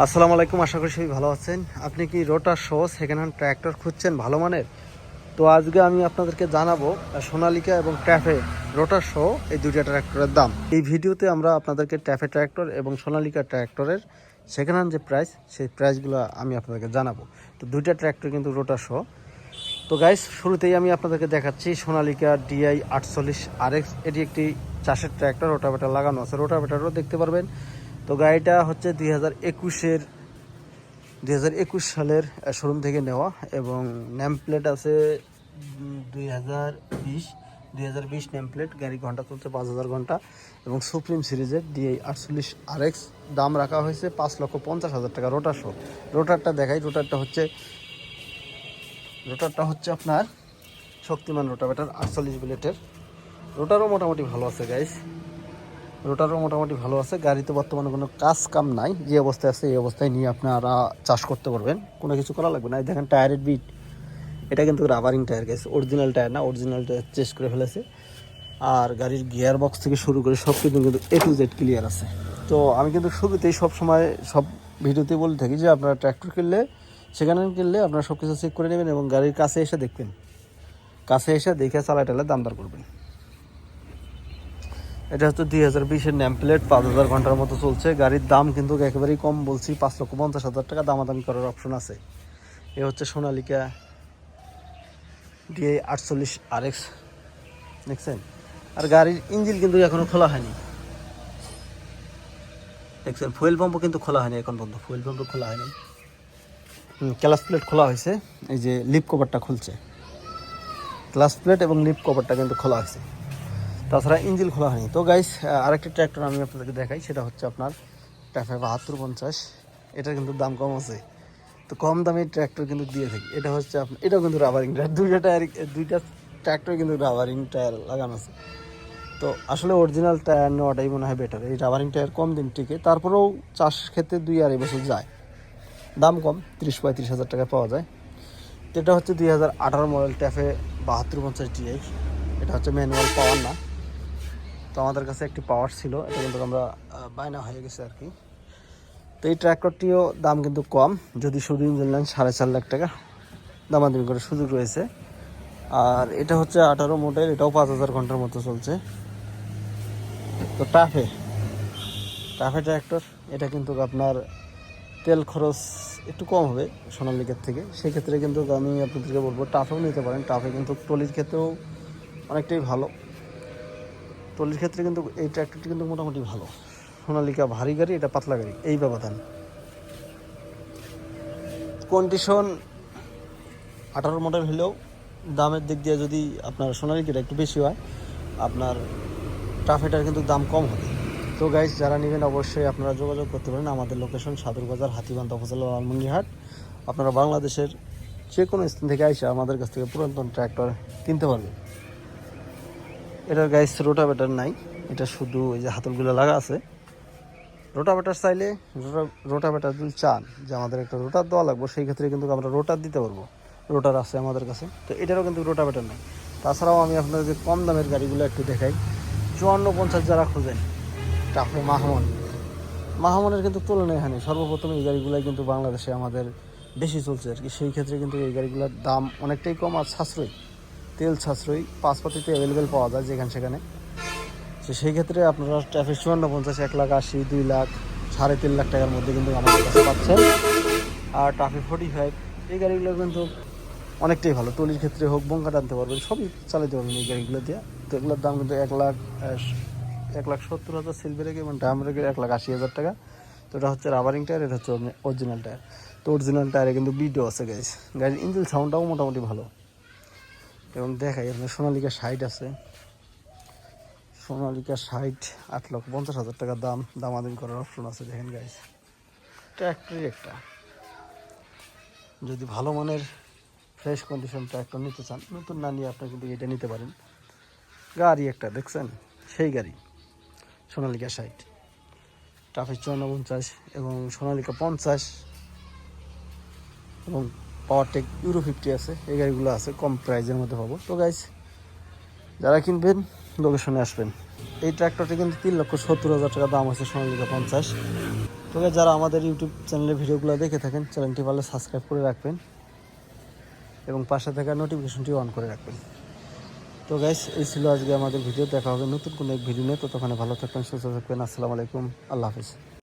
আসসালামু আলাইকুম, আশা করি সবাই ভালো আছেন। আপনি কি রোটার সহ সেকেন্ড হ্যান্ড ট্র্যাক্টর খুঁজছেন ভালো মানের? তো আজকে আমি আপনাদেরকে জানাব সোনালিকা এবং ট্যাফে রোটার সহ এই দুইটা ট্র্যাক্টরের দাম। এই ভিডিওতে আমরা আপনাদেরকে ট্যাফে ট্র্যাক্টর এবং সোনালিকা ট্র্যাক্টরের সেকেন্ড হ্যান্ড যে প্রাইস সেই প্রাইসগুলো আমি আপনাদেরকে জানাব। তো দুইটা ট্র্যাক্টর কিন্তু রোটার সহ। তো গাইস শুরুতেই আমি আপনাদেরকে দেখাচ্ছি সোনালিকা ডিআই আটচল্লিশ আরএক্স এটি একটি চাষের ট্র্যাক্টর রোটাভেটার লাগানো আছে। রোটাভেটারও দেখতে পারবেন। তো গাড়িটা হচ্ছে দুই হাজার একুশের, দুই হাজার একুশ সালের শোরুম থেকে নেওয়া এবং নেম প্লেট আছে দুই হাজার বিশ, দুই হাজার বিশ নেম প্লেট গাড়ি ঘণ্টা চলছে পাঁচ হাজার ঘণ্টা এবং সুপ্রিম সিরিজের ডিআই আটচল্লিশ আরএক্স দাম রাখা হয়েছে পাঁচ লক্ষ পঞ্চাশ হাজার টাকা রোটার শো রোটারটা দেখাই রোটারটা হচ্ছে রোটারটা হচ্ছে আপনার শক্তিমান রোটাভেটার আটচল্লিশ বুলেটের রোটারও মোটামুটি ভালো আছে গাইস রোটারও মোটামুটি ভালো আছে। গাড়িতে বর্তমানে কোনো কাজ কাম নাই। যে অবস্থায় আছে, এই অবস্থায় নিয়ে আপনারা চাষ করতে পারবেন। কোনো কিছু করা লাগবে না। এই দেখেন টায়ারের বিট। এটা কিন্তু রাবারিং টায়ার গেছে অরিজিনাল টায়ার না অরিজিনাল টায়ার চেস করে ফেলেছে। আর গাড়ির গিয়ার বক্স থেকে শুরু করে সব কিছু কিন্তু এ টু জেড ক্লিয়ার আছে। তো আমি কিন্তু শুরুতেই সব সময় সব ভিডিওতেই বলে থাকি যে, আপনারা ট্র্যাক্টর কিনলে, সেখানে কিনলে আপনারা সব কিছু চেক করে নেবেন এবং গাড়ির কাছে এসে দেখবেন। কাছে এসে দেখে চালায় টালে দাম দর করবেন। এটা হচ্ছে দুই হাজার বিশের ন্যাম প্লেট পাঁচ হাজার ঘণ্টার মতো চলছে। গাড়ির দাম কিন্তু একেবারেই কম বলছি, পাঁচ লক্ষ পঞ্চাশ হাজার টাকা, দামাদামি করার অপশন আছে। এ হচ্ছে সোনালিকা ডিএ আটচল্লিশ আর এক্স দেখছেন? আর গাড়ির ইঞ্জিন কিন্তু এখনও খোলা হয়নি। দেখছেন? ফুয়েল পাম্পও কিন্তু খোলা হয়নি এখন পর্যন্ত। ফুয়েল পাম্পও খোলা হয়নি। ক্লাস প্লেট খোলা হয়েছে। এই যে লিপ কভারটা খুলছে। ক্লাস প্লেট এবং লিপ কভারটা কিন্তু খোলা হয়েছে তাছাড়া ইঞ্জিল খোলা হয়নি। তো গাইস আরেকটি ট্র্যাক্টর আমি আপনাদেরকে দেখাই, সেটা হচ্ছে আপনার ট্যাফে বাহাত্তর পঞ্চাশ। এটার কিন্তু দাম কম আছে। তো কম দামে ট্র্যাক্টর কিন্তু দিয়ে থাকি। এটা হচ্ছে আপনার এটাও কিন্তু রাবারিং টায়ার দুইটা টায়ার দুইটা ট্র্যাক্টর কিন্তু রাবারিং টায়ার লাগানো আছে। তো আসলে অরিজিনাল টায়ার নেওয়াটাই মনে হয় বেটার এই রাবারিং টায়ার কম দিন টিকে, তারপরেও চাষ ক্ষেত্রে দুই আড়াই বছর যায়। দাম কম, তিরিশ পঁয়ত্রিশ হাজার টাকা পাওয়া যায়। তো এটা হচ্ছে দুই হাজার আঠারো মডেল ট্যাফে বাহাত্তর পঞ্চাশ ডিআই এটা হচ্ছে ম্যানুয়াল পাওয়ার না। তো আমাদের কাছে একটি পাওয়ার ছিল, এটা কিন্তু আমরা বায়না হয়ে গেছে আর কি। তো এই ট্র্যাক্টরটিও দাম কিন্তু কম, যদি শুধু ইঞ্জিন নেন সাড়ে চার লাখ টাকা দামাদামি করে সুযোগ রয়েছে। আর এটা হচ্ছে আঠারো মডেল এটাও পাঁচ হাজার ঘণ্টার মতো চলছে। তো টাফে টাফে ট্র্যাক্টর এটা কিন্তু আপনার তেল খরচ একটু কম হবে সোনালিকের থেকে। সেই ক্ষেত্রে কিন্তু আমি আপনাদেরকে বলব টাফেও নিতে পারেন। টাফে কিন্তু টলির ক্ষেত্রেও অনেকটাই ভালো। টলির ক্ষেত্রে কিন্তু এই ট্র্যাক্টরটি কিন্তু মোটামুটি ভালো। সোনালিকা, ভারী গাড়ি, এটা পাতলা গাড়ি। এই ব্যবধান কন্ডিশন আঠারো মডেল হলেও দামের দিক দিয়ে যদি আপনার সোনালিকাটা একটু বেশি হয়, আপনার ট্রাফেটার কিন্তু দাম কম হবে। তো গাইজ যারা নেবেন অবশ্যই আপনারা যোগাযোগ করতে পারেন আমাদের লোকেশন সাদুরবাজার হাতিবান্ধা উপজেলা লালমন্ডিহাট আপনারা বাংলাদেশের যে কোনো স্থান থেকে আইসা আমাদের কাছ থেকে পুরাতন ট্র্যাক্টর কিনতে পারবেন। এটার গাইস রোটাভেটার নাই। এটা শুধু ওই যে হাতলগুলো লাগা আছে। রোটাভেটার চাইলে রোটাভেটার যদি চান, যে আমাদের একটা রোটার দেওয়া লাগবে, সেই ক্ষেত্রে কিন্তু আমরা রোটার দিতে পারব। রোটার আছে আমাদের কাছে। তো এটারও কিন্তু রোটাভেটার নাই। তাছাড়াও আমি আপনাদের কম দামের গাড়িগুলো একটু দেখাই। চুয়ান্ন পঞ্চাশ যারা খোঁজেন টাফে মাহমন মাহমনের কিন্তু তুলনায় হয়নি সর্বপ্রথম এই গাড়িগুলোই কিন্তু বাংলাদেশে আমাদের বেশি চলছে আর কি। সেই ক্ষেত্রে কিন্তু এই গাড়িগুলোর দাম অনেকটাই কম আর সাশ্রয়ী। তেল সাশ্রয়ী পাসপাতিতে অ্যাভেলেবেল পাওয়া যায় যেখানে সেখানে। তো সেই ক্ষেত্রে আপনারা ট্রাফিক চুয়ান্ন পঞ্চাশ এক লাখ আশি, দুই লাখ, সাড়ে তিন লাখ টাকার মধ্যে কিন্তু আমাদের কাছে পাচ্ছেন। আর ট্রাফিক ফোর্টি ফাইভ এই গাড়িগুলো কিন্তু অনেকটাই ভালো। টলির ক্ষেত্রে হোক বঙ্কা টানতে পারবেন, সবই চালাতে পারবেন এই গাড়িগুলো দিয়ে। তো এগুলোর দাম কিন্তু এক লাখ এক লাখ সত্তর হাজার সিল ব্রেক এবং ড্রাম ব্রেকের এক লাখ আশি হাজার টাকা। তো এটা হচ্ছে রাবারিং টায়ার এটা হচ্ছে অরিজিনাল টায়ার তো অরিজিনাল টায়ারে কিন্তু বিডিও আছে গাইজ গাড়ির ইঞ্জিন সাউন্ডটাও মোটামুটি ভালো। এবং দেখাই, আপনার সোনালিকা সাইট আছে। সোনালিকা সাইট আট লক্ষ পঞ্চাশ হাজার টাকা দাম, দামাদামি করার অপশন আছে, দেখেন গাইজ ট্র্যাক্টরই একটা যদি ভালো মানের ফ্রেশ কন্ডিশন ট্র্যাক্টর নিতে চান, নতুন না নিয়ে আপনি কিন্তু এটা নিতে পারেন। গাড়ি একটা, দেখছেন? সেই গাড়ি, সোনালিকা সাইট ট্রাফিক চুয়ান্ন পঞ্চাশ এবং সোনালিকা পঞ্চাশ। এবং পাওয়ারটেক ইউরো ফিফটি আছে। এই গাড়িগুলো আছে, কম প্রাইজের মধ্যে পাবো। তো গাইজ যারা কিনবেন লোকেশনে আসবেন। এই ট্র্যাক্টরটি কিন্তু তিন লক্ষ সত্তর হাজার টাকা দাম আছে সোনালিকা পঞ্চাশ। তো যারা আমাদের ইউটিউব চ্যানেলের ভিডিওগুলো দেখে থাকেন চ্যানেলটি ভালো সাবস্ক্রাইব করে রাখবেন এবং পাশে থাকা নোটিফিকেশনটি অন করে রাখবেন। তো গাইস এই ছিল আজকে আমাদের ভিডিও। দেখা হবে নতুন কোনো এক ভিডিও নিয়ে। ততক্ষণে ভালো থাকবেন, সুস্থ থাকবেন। আসসালামু আলাইকুম। আল্লাহ হাফিজ।